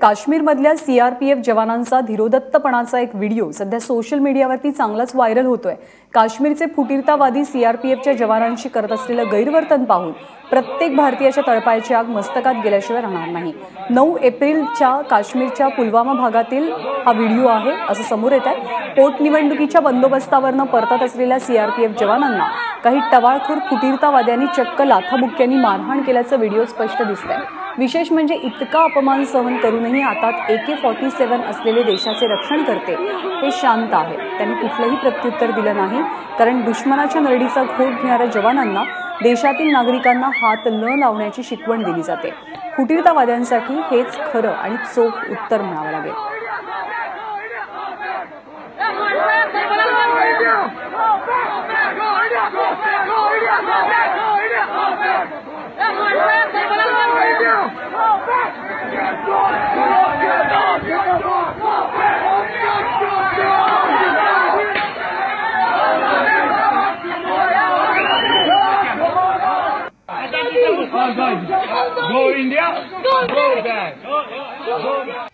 काश्मीरमधल्या सीआरपीएफ जवानांचा धीरोदत्तपणाचा एक व्हिडिओ सध्या सोशल मीडियावरती चांगलाच व्हायरल होतोय. काश्मीरचे फुटीरतावादी सीआरपीएफच्या जवानांशी करत असलेलं गैरवर्तन पाहून प्रत्येक भारतीयाच्या तळपायाची आग मस्तकात गेल्याशिवाय राहणार नाही. नऊ एप्रिलच्या काश्मीरच्या पुलवामा भागातील हा व्हिडिओ आहे असं समोर येत आहे पोटनिवडणुकीच्या बंदोबस्तावरनं परतत असलेल्या सीआरपीएफ जवानांना काही टवाळखोर फुटीरतावाद्यांनी चक्क लाथाबुक्क्यांनी मारहाण केल्याचं व्हिडिओ स्पष्ट दिसतंय. विशेष म्हणजे इतका अपमान सहन करूनही आता ए के फॉर्टी सेव्हन असलेले देशाचे रक्षण करते. हे शांत आहेत त्यांनी कुठलंही प्रत्युत्तर दिलं नाही. कारण दुश्मनाच्या नरडीचा घोट घेणाऱ्या जवानांना देशातील नागरिकांना हात न लावण्याची शिकवण दिली जाते. फुटीरतावाद्यांसाठी हेच खरं आणि चोख उत्तर म्हणावं लागेल. Go India! Go back! Go back!